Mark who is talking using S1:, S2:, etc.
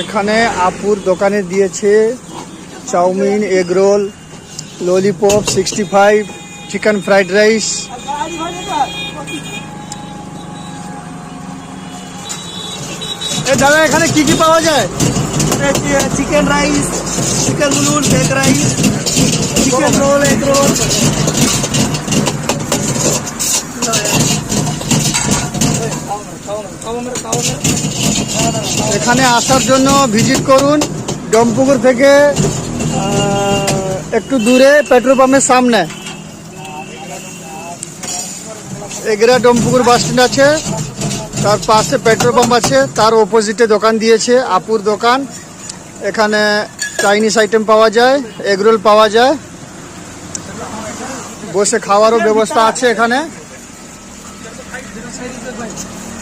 S1: এখানে আপুর দোকানে দিয়েছে chow mein egg roll lollipop sixty five chicken fried rice দাদা এখানে কি কি পাওয়া যায়?
S2: Chicken rice chicken noodles egg rice chicken roll egg roll
S1: এখানে আসার জন্য ভিজিট করুন। ডমপুকুর থেকে একটু দূরে পেট্রোল পাম্পের সামনে। এগরা ডমপুকুর বাস স্ট্যান্ড আছে। তার পাশে পেট্রোল পাম্প আছে। তার অপোজিটে দোকান দিয়েছে, আপুর দোকান। এখানে চাইনিজ আইটেম পাওয়া যায় এগরোল পাওয়া যায়। বসে খাওয়ারও ব্যবস্থা আছে এখানে।